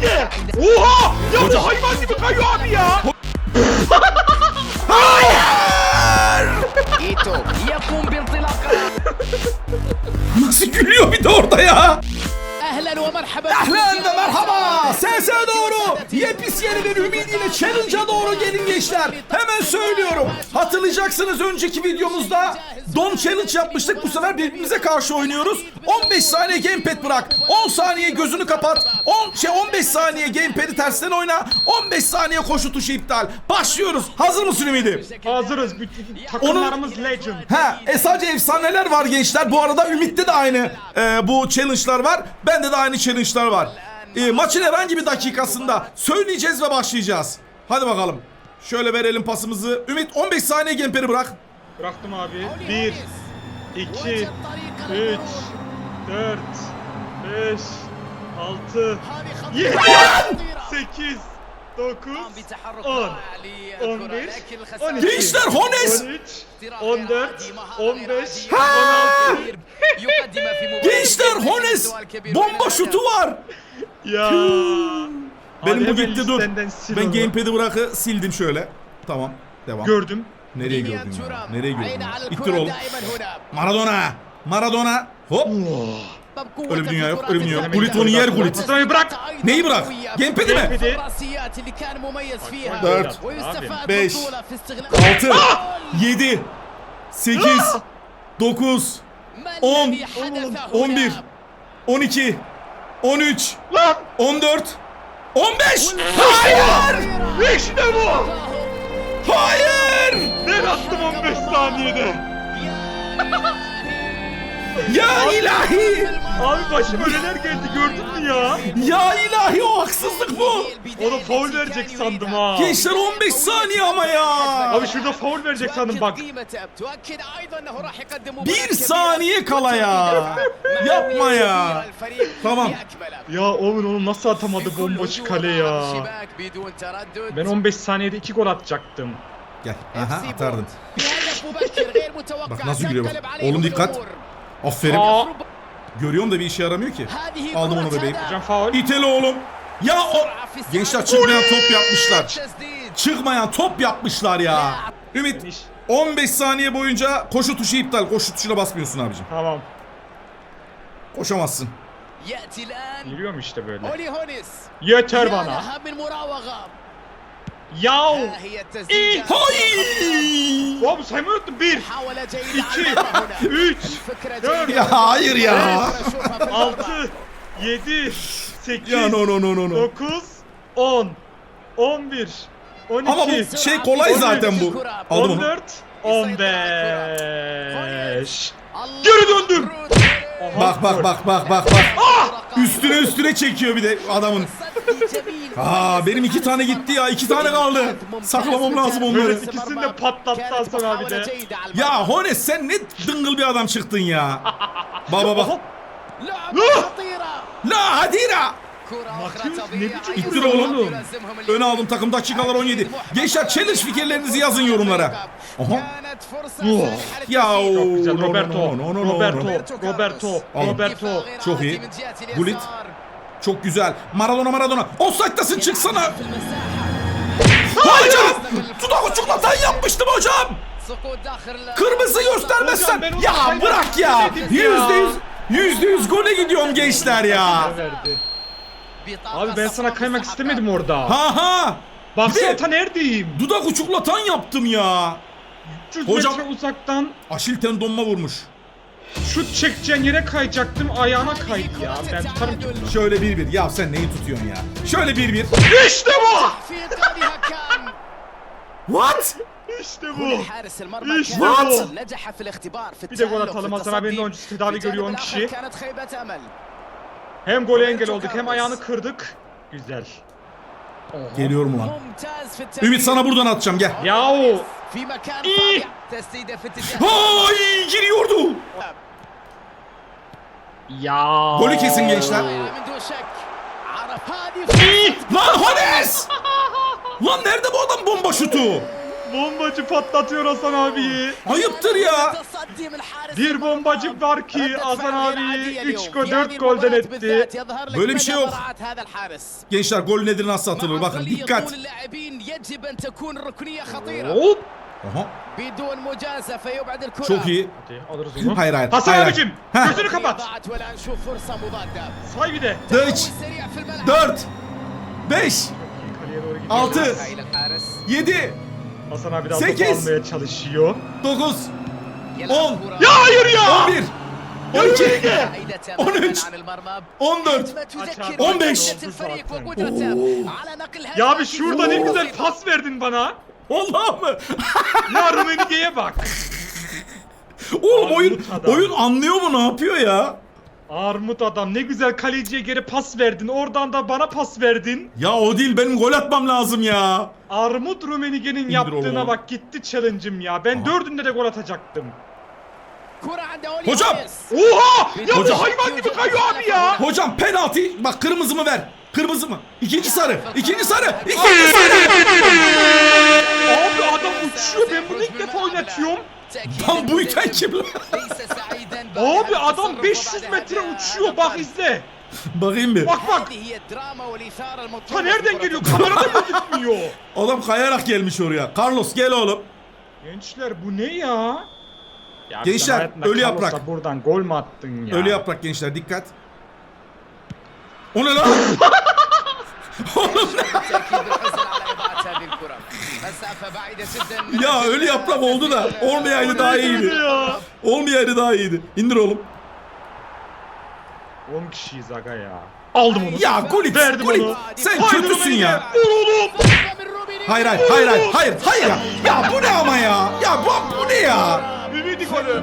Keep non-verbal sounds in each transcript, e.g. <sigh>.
neydi? Oha! Ya bu hayvan gibi kayıyor abi ya. Hayır! Nasıl gülüyor bir de orada ya? Ehlen de merhaba. SS doğru. Yepis yeni bir ümidiyle challenge'a doğru gelin gençler. Hemen söylüyorum. Hatırlayacaksınız önceki videomuzda Don Challenge yapmıştık. Bu sefer birbirimize karşı oynuyoruz. 15 saniye gamepad bırak. 10 saniye gözünü kapat. 10 şey 15 saniye gamepad'i tersten oyna. 15 saniye koşu tuşu iptal. Başlıyoruz. Hazır mısın Ümidim? Hazırız. Bütün takımlarımız Onun... legend. He, e, sadece efsaneler var gençler. Bu arada Ümit'te de aynı e, bu challenge'lar var. Bende de aynı challenge'lar var. E, maçın herhangi bir dakikasında söyleyeceğiz ve başlayacağız. Hadi bakalım. Şöyle verelim pasımızı. Ümit 15 saniye gemperi bırak. Bıraktım abi. 1, 2, 3, 4, 5, 6, 7, 8, 9, 10, 11, 12, Gençler Hones! 13, 14, 15, 16. Gençler Hones! Bomba şutu var. Ya. Benim bu gitti dur. Ben gamepad'i bırakı sildim şöyle. Tamam. Devam. Gördüm. Nereye gördün ya? Nereye gördün ya? İttir oğlum. Maradona. Maradona. Hop. Öyle bir dünya yok, öyle bir dünya yok. Gullit onu yer, Gullit. Mustafa'yı bırak. Neyi bırak? Gamepad'i mi? Gamepad'i. Dört, beş, 6 7 8 9 10, 11 12 13 Lan. 14 15 Hayır! İşte bu. Hayır! Ben attım 15 saniyede. Ya ilahi! Abi başıma neler geldi gördün mü ya? Ya ilahi o haksızlık bu! Onu foul verecek sandım ha. Gençler 15 saniye ama ya! Abi şurada foul verecek sandım bak. Bir saniye kala ya! Yapma ya! Tamam. Ya oğlum onu nasıl atamadı bomboş kale ya. Ben 15 saniyede 2 gol atacaktım. Gel. Aha atardın. Bak nasıl gülüyor bak. Oğlum dikkat. Aferin. Aa. Görüyorum da bir işe yaramıyor ki. Aldım onu bebeğim. Hocam. İtele oğlum. Ya o... Gençler çıkmayan top yapmışlar. Çıkmayan top yapmışlar ya. Ümit 15 saniye boyunca koşu tuşu iptal. Koşu tuşuna basmıyorsun abicim. Tamam. Koşamazsın. Yürüyorum işte böyle. Yeter bana. Yav! İlk! Hayır! Oğlum sen mi? Bir, iki, üç, dört, Ya hayır ya. altı, yedi, sekiz, Ya no no no no no. dokuz, on, on bir, on Ama iki, bu şey kolay zaten bu. Aldım on dört, on beş. Geri döndüm. Bak bak bak bak bak bak. Ah! Üstüne üstüne çekiyor bir de adamın. Aa benim iki tane gitti ya. iki tane kaldı. Saklamam lazım onları. İkisini de patlattı Hasan abi de. Ya Hones sen ne dıngıl bir adam çıktın ya. Baba bak. Ah! La Hadira. İttir oğlum. Ön aldım takım dakikalar 17. Gençler challenge fikirlerinizi yazın yorumlara. Aha. Oh. Ya Roberto. Roberto. Roberto. Roberto. Roberto. Çok iyi. Gullit. Çok güzel. Maradona Maradona. Offside'dasın çıksana. Hocam! Dudak uçuklatan yapmıştım hocam. Kırmızı göstermezsen. Ya bırak ya. Yüzde yüz. Yüzde yüz gole gidiyorum gençler ya. Abi ben sana kaymak istemedim orada. Ha ha. Baksana ta neredeyim? Dudak uçuklatan yaptım ya. 300 Hocam, metre uzaktan. Aşil tendonma vurmuş. Şu çekeceğin yere kayacaktım ayağıma kaydı ya. Ben tutarım. Şöyle bir bir. Ya sen neyi tutuyorsun ya? Şöyle bir bir. İşte bu! What? İşte bu. İşte bu. Bir de gol atalım. Hasan abinin oyuncusu tedavi görüyor 10 kişi. Hem gole engel olduk hem ayağını kırdık. Güzel. Geliyorum ulan. Ümit sana buradan atacağım gel. Yahu İyi. Hay giriyordu. Ya. Golü kesin gençler. İyi. Lan Hones. Lan nerede bu adam bomba şutu? Bombacı patlatıyor Hasan abiyi. Ayıptır ya. Bir bombacı var ki Hasan abiyi 3 gol 4 golden etti. Böyle bir şey yok. Gençler gol nedir nasıl atılır bakın dikkat. Hop. Aha. Çok iyi. Hayır hayır. Hasan hayır, abicim hayır. gözünü kapat. Say bir de. 3 4 5 6 7 Hasan abi daha topu Sekiz. almaya çalışıyor. 9 10 Ya hayır ya! 11 12 13 14 15. Ya abi şurada ne güzel pas verdin bana. Allah mı? <laughs> Ya Rumenige'ye bak. Oğlum oyun oyun anlıyor mu ne yapıyor ya? Armut adam ne güzel kaleciye geri pas verdin. Oradan da bana pas verdin. Ya o değil benim gol atmam lazım ya. Armut Rumenige'nin yaptığına bak gitti challenge'ım ya. Ben Aha. dördünde de gol atacaktım. Hocam! Oha! Ya Hocam. bu hayvan gibi kayıyor abi ya. Hocam penaltı bak kırmızı mı ver? Kırmızı mı? İkinci sarı. İkinci sarı. İkinci sarı. Abi adam uçuyor. Ben bunu ilk defa oynatıyorum. Lan bu iken kim lan? Abi adam 500 metre uçuyor bak izle. Bakayım bir. Bak bak. Ta nereden geliyor? Kamerada mı gitmiyor? Adam <laughs> kayarak gelmiş oraya. Carlos gel oğlum. Gençler bu ne ya? ya gençler ölü yaprak. Buradan gol mü attın ya? Ölü yaprak gençler dikkat. O ne lan? <laughs> <laughs> Oğlum ne? ya ölü yaprak oldu da olmayaydı daha iyiydi. Olmayaydı daha iyiydi. İndir oğlum. 10 kişiyiz aga ya. Aldım onu. Ya Gullit, Verdim Gullit. onu. Sen Haydi kötüsün ya. Vur oğlum. Hayır hayır hayır hayır hayır hayır. Ya, ya bu ne ama ya? Ya bu, bu ne ya? Ümidi golü.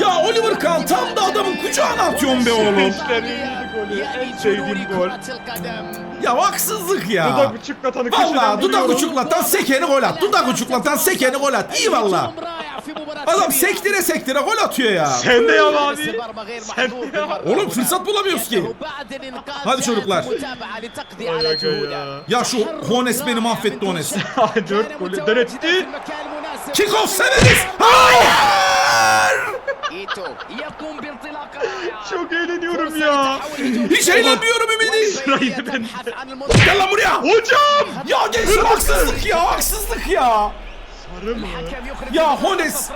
Ya Oliver Kahn tam da adam Kucağına atıyorsun be oğlum. sevdiğim gol. Ya haksızlık ya. Dudak uçuklatanı Valla dudak uçuklatan sekeni gol at. Dudak uçuklatan sekeni gol at. İyi valla. Adam sektire sektire gol atıyor ya. Sen de yap abi. Sen de. Oğlum fırsat bulamıyoruz ki. Hadi çocuklar. Ya şu Hones beni mahvetti Hones. <laughs> Dört golü. Dönetti. Kickoff severiz. Hayır! Çok eğleniyorum ya. Hiç eğlenmiyorum Ümidi. Sırayı ben. Gel lan buraya. Hocam. Ya gençler haksızlık ya. Haksızlık ya. Sarı mı? Ya Hones.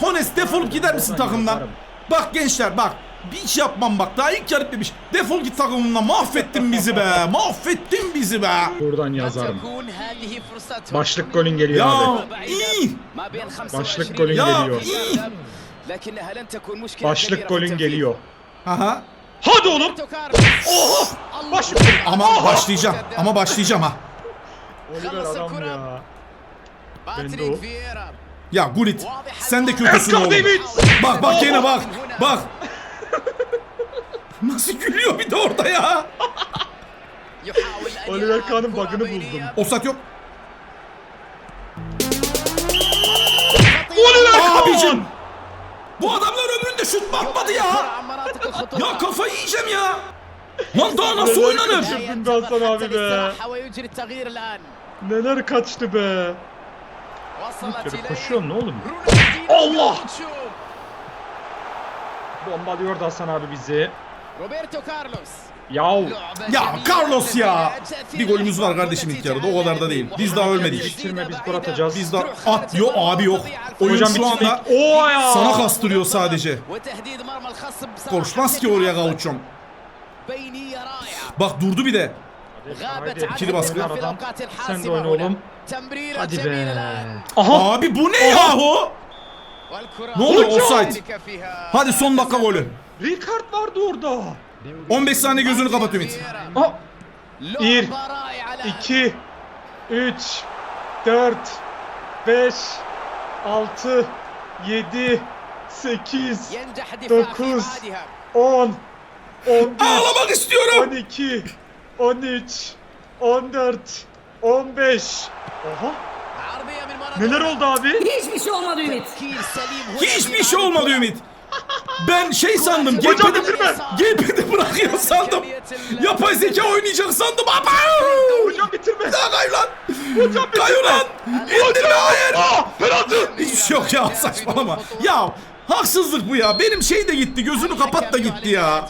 Hones defolup gider misin takımdan? Bak gençler bak. Bir iş yapmam bak daha ilk yarı bitmemiş. Defol git takımımla mahvettin bizi be. Mahvettin bizi be. Buradan yazarım. Başlık golün geliyor ya, abi. Iyi. Başlık golün ya, geliyor. İyi. Başlık golün geliyor. Aha. Hadi oğlum. Oha. Baş Ama Oha. başlayacağım. Ama başlayacağım ha. Oliver adam ya. Bende o. Ya Gullit sen de kötüsün oğlum. Bak bak gene bak. Bak. <laughs> Nasıl gülüyor bir de orada ya. Oliver Kahn'ın bug'ını buldum. Offside yok. Oliver Kahn! Abicim. Bu adamlar ömründe şut batmadı ya. Ya kafayı yiyeceğim ya. Lan daha nasıl oynanır? Kaçırdın be Hasan abi be. Neler kaçtı be. Şöyle koşuyorum ne oğlum? Allah! Bombalıyordu Hasan abi bizi. Roberto Carlos. Yav. Ya Carlos ya. Bir golümüz var kardeşim ilk yarıda. O kadar da değil. Biz daha ölmedik. Bitirme biz gol atacağız. Biz daha at yok abi yok. Oyun Hocam şu anda sana kastırıyor sadece. Koşmaz ki oraya Gauchon. Bak durdu bir de. İkili baskı. Sen de oyna oğlum. Hadi be. Aha. Abi bu ne yahu? Ne olur offside. Hadi son dakika golü. Ricard vardı orada. 15 saniye gözünü kapat Ümit. 1 2 3 4 5 6 7 8 9 10 11 Ağlamak istiyorum. 12 13 14 15 Oha Neler oldu abi? Hiçbir şey olmadı Ümit. Hiçbir şey olmadı Ümit. Ben şey sandım. Hocam GP'de, bitirme. GP'de bırakıyor sandım. Yapay zeka oynayacak sandım. Ama. Hocam bitirme. Daha kay lan. Hocam bitirme. Kay ulan. İndirme hayır. Aa, penaltı. Hiç yok ya saçmalama. Ya haksızlık bu ya. Benim şey de gitti. Gözünü kapat da gitti ya.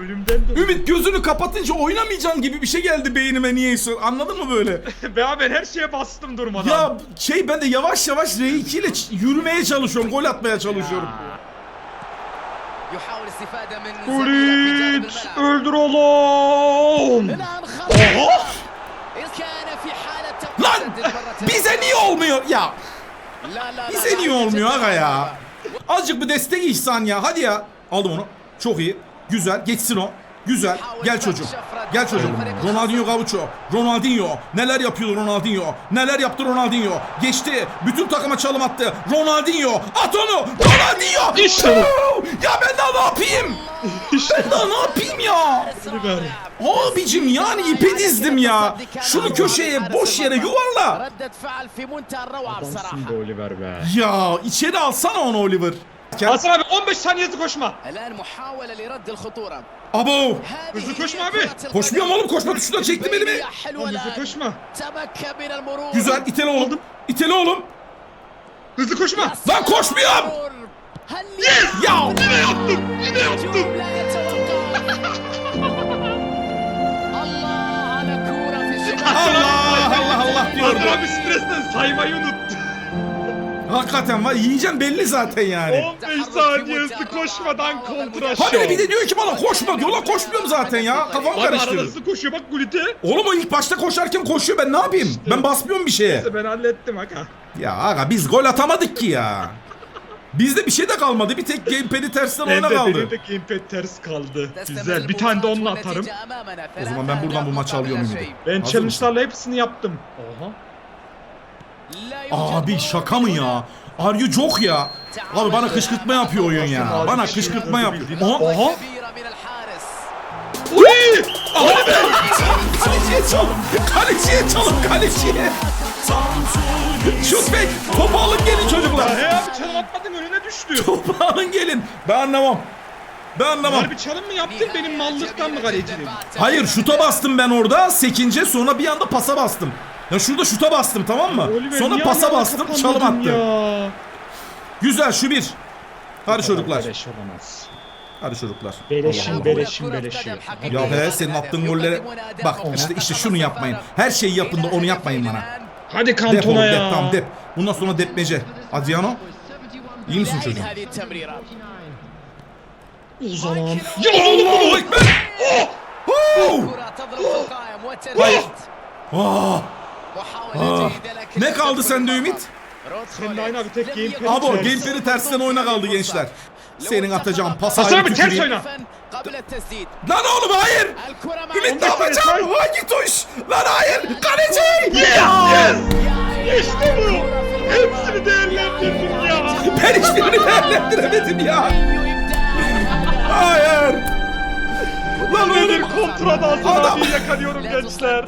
Ölümden dön. Ümit gözünü kapatınca oynamayacağım gibi bir şey geldi beynime niyeyse. Anladın mı böyle? ya ben her şeye bastım durmadan. Ya şey ben de yavaş yavaş R2 ile yürümeye çalışıyorum. Gol atmaya çalışıyorum. Ya. Uliç öldür oğlum. Oha. Lan bize niye olmuyor ya? Bize niye olmuyor aga ya? Azıcık bir destek ihsan ya. Hadi ya. Aldım onu. Çok iyi. Güzel. Geçsin o. Güzel. Gel çocuğum. Gel çocuğum. Ronaldinho Gaucho. Ronaldinho. Neler yapıyor Ronaldinho? Neler yaptı Ronaldinho? Geçti. Bütün takıma çalım attı. Ronaldinho. At onu. Ronaldinho. İşte bu. Ya ben daha ne yapayım? Ben daha ne yapayım ya? Oliver. Abicim yani ipe dizdim ya. Şunu köşeye boş yere yuvarla. ردة فعل في منتهى الروعة Adamsın بصراحة be Oliver be. Ya içeri alsana onu Oliver. Hasan abi 15 saniyesi koşma. الآن محاولة لرد الخطورة Abo! Hızlı koşma abi. Koşmuyorum oğlum koşma tuşuna çektim elimi. Hızlı koşma. Güzel itele oğlum. İtele oğlum. Hızlı koşma. Lan koşmuyorum. Yes! Ya! Yine yaptım. Yine yaptım. Allah Allah Allah diyor. Adam abi stresten saymayı unuttu. Hakikaten var yiyeceğim belli zaten yani. 15 saniye hızlı koşmadan kontra Habire bir de diyor ki bana koşma diyor lan koşmuyorum zaten ya. Kafam Abi arada karıştırdı. hızlı koşuyor bak Gullit'e. Oğlum o ilk başta koşarken koşuyor ben ne yapayım? Ben basmıyorum bir şeye. Neyse ben hallettim aga. Ya aga biz gol atamadık ki ya. Bizde bir şey de kalmadı. Bir tek gamepad'i tersten oyuna Bende kaldı. benim de gamepad ters kaldı. Güzel bir tane de onunla atarım. O zaman ben buradan bu maçı alıyorum Ümidi. Ben Hazır challenge'larla hepsini yaptım. Oha. Abi şaka mı ya? Are you joke ya? Abi bana kışkırtma yapıyor oyun ya. Bana kışkırtma yapıyor. Aha. Aha. Uy! Abi! Kaleciye çalın! Kaleciye çalın kaleciye! Şut bek! Topu alın gelin çocuklar! Ne abi çalım atmadım önüne düştü. Topu alın gelin. Ben anlamam. Ben anlamam. Harbi çalım mı yaptın benim mallıktan mı kalecinin? Hayır şuta bastım ben orada. Sekince sonra bir anda pasa bastım. Ya şurada şuta bastım tamam mı? Oliver, Sonra pasa bastım çalım attım. Ya. Güzel şu bir. Hadi çocuklar. Beleş olamaz. Hadi çocuklar. Allah Beleşin Allah. beleşin beleşi. Ya be senin attığın gollere bak işte işte şunu yapmayın. Her şeyi yapın da onu yapmayın bana. Hadi Dep oğlum Kantona dep ya. tamam dep. Bundan sonra depmece. Adriano iyi misin çocuğum? O zaman. Allahu Ekber! Oh! oh! Hayır. Aa! Ha. Ne kaldı sende Ümit? Sen de aynı Abo gamepad'i tersten oyna kaldı gençler. Senin atacağın pas Hasan abi ters oyna. Lan oğlum hayır. Ümit ne yapacağım? Hangi tuş? Lan hayır. Kaleci. Yes. yes. İşte bu. Hepsini değerlendirdim ya. Ben hiçbirini değerlendiremedim ya. Hayır. Bu nedir kontradan Hasan abiyi yakalıyorum gençler.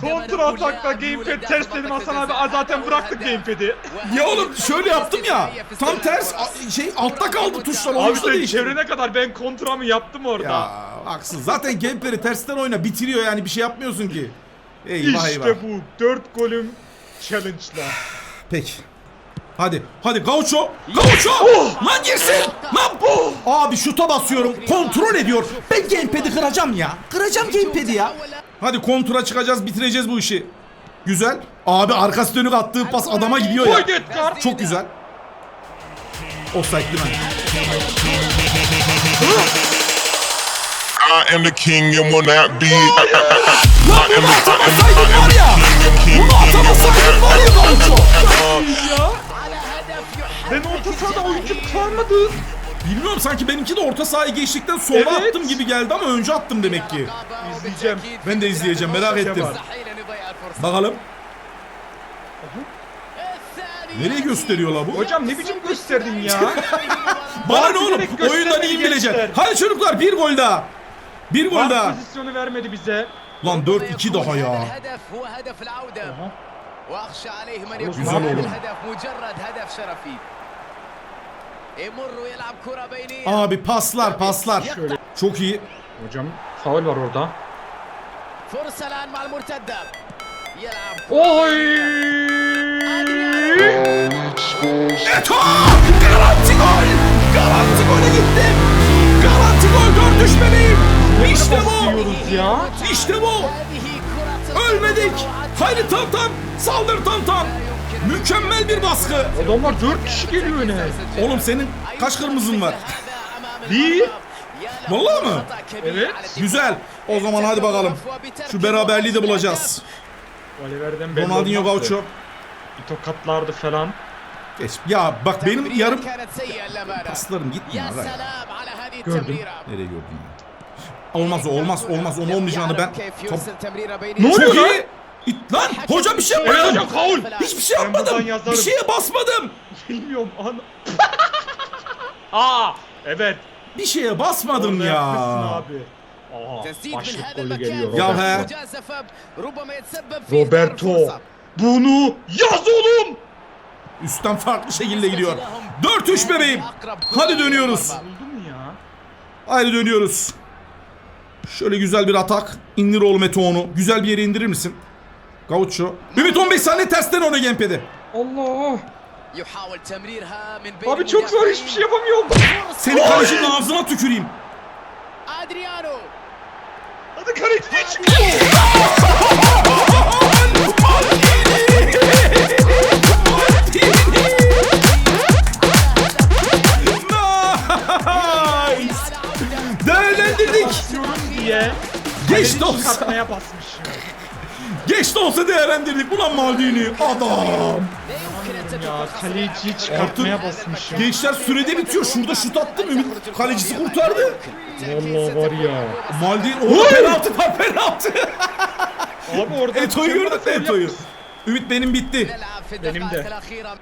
Kontra atakla gamepad ters dedim Hasan abi. Zaten bıraktık gamepad'i. Ya oğlum şöyle yaptım ya. Tam ters şey altta kaldı tuşlar. Abi Abi sen değil. çevrene kadar ben kontramı yaptım orada. Ya haksız. Zaten gamepad'i tersten oyna bitiriyor yani bir şey yapmıyorsun ki. Eyvah işte eyvah. bu 4 golüm challenge'la. Peki. Hadi, hadi Gaucho, Gaucho! Lan girsin! Lan bu! Abi şuta basıyorum, kontrol ediyor. Ben gamepad'i kıracağım ya. Kıracağım gamepad'i ya. Hadi kontura çıkacağız, bitireceğiz bu işi. Güzel. Abi arkası dönük attığı pas adama gidiyor ya. Çok güzel. Offside değil mi? I am the king and will not be. Lan bunu atamasaydın var ya! Bunu atamasaydın atamadı. Bilmiyorum sanki benimki de orta sahaya geçtikten sonra evet. attım gibi geldi ama önce attım demek ki. İzleyeceğim. Ben de izleyeceğim merak ettim. Bakalım. Nereye gösteriyorlar bu? Hocam ne biçim gösterdin ya? <laughs> Bana ne oğlum? Oyundan iyi bileceksin. Hadi çocuklar bir gol daha. Bir gol Bak daha. pozisyonu vermedi bize. Lan 4-2 daha ya. Aha. Güzel oldu. Abi paslar paslar. Çok iyi. Hocam faul var orada. Oy! Eto! Garanti gol! Garanti gole gittim! Garanti gol gol düşmemeyim! İşte bu! Ya. İşte bu! Ölmedik! Haydi tam tam! Saldır tam tam! Mükemmel bir baskı. Adamlar dört kişi geliyor öne. Oğlum senin kaç kırmızın var? Bir. Vallahi mı? Evet. Güzel. O zaman hadi bakalım. Şu beraberliği de bulacağız. Oliver'den belli Ronaldinho olmazdı. Gaucho. Bir tokatlardı falan. Geç. Ya bak benim yarım paslarım gitmiyor. Gördüm. Nereye gördün? Olmaz olmaz olmaz onun olmayacağını ben Top... Ne oluyor lan? İt lan! Hoca bir şey yapmadım! Evet, hocam faul! Hiçbir şey yapmadım! Bir şeye basmadım! Bilmiyorum an... Aa! Evet! Bir şeye basmadım Orada ya! abi. Aa, başlık golü geliyor Robert. Ya he! Roberto! Bunu yaz oğlum! Üstten farklı şekilde gidiyor. 4-3 bebeğim! Hadi dönüyoruz! Haydi dönüyoruz. Şöyle güzel bir atak. İndir oğlum Eto'nu. Güzel bir yere indirir misin? Gaucho. Ümit 15 saniye tersten onu gamepad'i. Allah. Abi çok zor hiçbir şey yapamıyorum. Seni oh! karışın ağzına tüküreyim. Adriano. Hadi kaleciye çık. Değerlendirdik. diye. Geç de Kaleci olsa. çıkartmaya basmışım. Geç de olsa değerlendirdik. Ulan Maldini. Adam. Ya kaleciyi çıkartmaya basmışım. Gençler sürede bitiyor. Şurada şut attım. Ümit kalecisi kurtardı. Vallahi var ya. Maldini. Orada penaltı var penaltı. Abi orada Eto'yu Kemal gördün mü faul Eto'yu? yapmış. Ümit benim bitti. يلعب في Benim de. الدقائق الأخيرة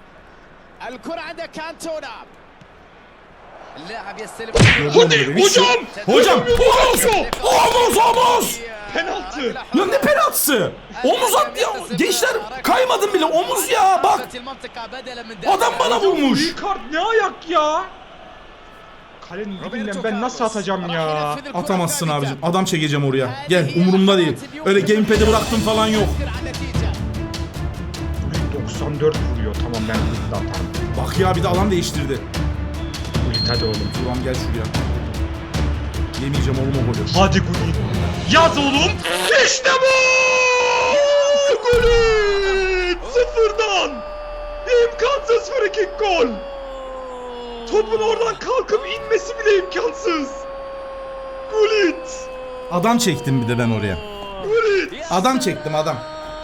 الكرة عند كانتونا اللاعب يستلم Hadi hocam. Hocam Hocam. omuz omuz omuz. Penaltı. Lan ne penaltısı? Omuz attı ya. Gençler kaymadım bile omuz ya bak. Adam bana vurmuş. İyi kart ne ayak ya? Kalenin dibinden ben nasıl atacağım ya? Atamazsın abicim. Adam çekeceğim oraya. Gel umurumda değil. Öyle gamepad'i bıraktım falan yok. 94 vuruyor tamam ben ulti atarım. Bak ya bir de alan değiştirdi. Ulti hadi oğlum. Ulan gel şuraya. Yemeyeceğim oğlum o golü. Hadi Gullit. Yaz oğlum. İşte bu! Gullit! Sıfırdan. İmkansız free kick gol. Topun oradan kalkıp inmesi bile imkansız. Gullit. Adam çektim bir de ben oraya. Gullit. Adam çektim adam.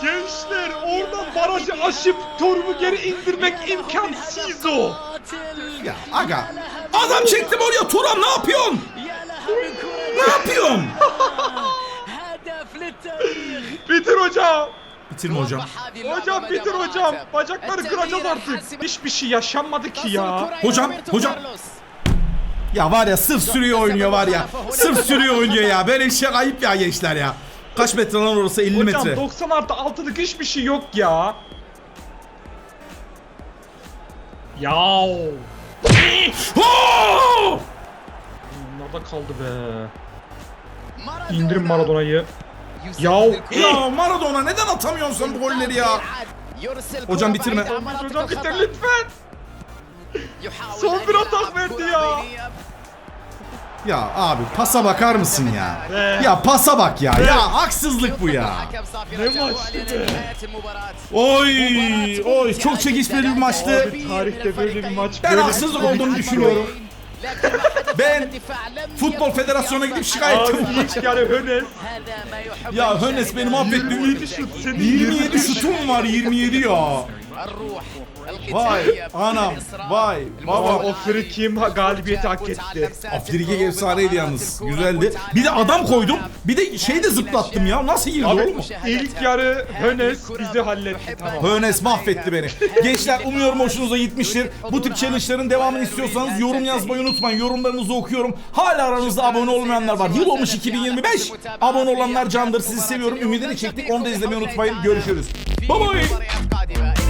Gençler oradan barajı aşıp torumu geri indirmek imkansız o. Ya aga. Adam çektim oraya Turan ne yapıyorsun? ne yapıyorsun? Bitir hocam. Bitirme hocam. Hocam bitir hocam. Bacakları kıracağız artık. Hiçbir şey yaşanmadı ki ya. Hocam, hocam. Ya var ya sırf sürüyor oynuyor var ya. Sırf sürüyor oynuyor ya. Böyle bir şey ayıp ya gençler ya. Kaç metre lan orası 50 metre. Hocam 90 artı 6'lık hiçbir şey yok ya. Yav. Nerede kaldı be? İndirin Maradona'yı. Ya. Ya Maradona neden atamıyorsun sen bu golleri ya? Hocam bitirme. Hocam bitir lütfen. Son bir atak verdi ya. Ya abi pasa bakar mısın ya? Be. Ya pasa bak ya. Ya haksızlık bu ya. Ne maçtı be? Oy oy çok çekişmeli bir maçtı. Abi tarihte böyle bir maç Ben böyle haksızlık olduğunu düşünüyorum. Ben Futbol Federasyonu'na gidip şikayet Abi hiç yani Hönes. Ya Hönes beni mahvetti. 27 şut senin 27 şutum var 27 ya. Vay anam vay Baba baba. o kim galibiyeti hak etti. Abdirige efsaneydi yalnız. Güzeldi. Bir de adam koydum. Bir de şey de zıplattım ya. Nasıl girdi oğlum? ilk yarı Hönes bizi halletti tamam. Hönes mahvetti beni. Gençler umuyorum hoşunuza gitmiştir. Bu tip challenge'ların devamını istiyorsanız yorum yazmayı unutmayın. Yorumlarınızı okuyorum. Hala aranızda abone olmayanlar var. Yıl olmuş 2025. Abone olanlar candır. Sizi seviyorum. Ümidini çektik. Onu da izlemeyi unutmayın. Görüşürüz. Bye. bye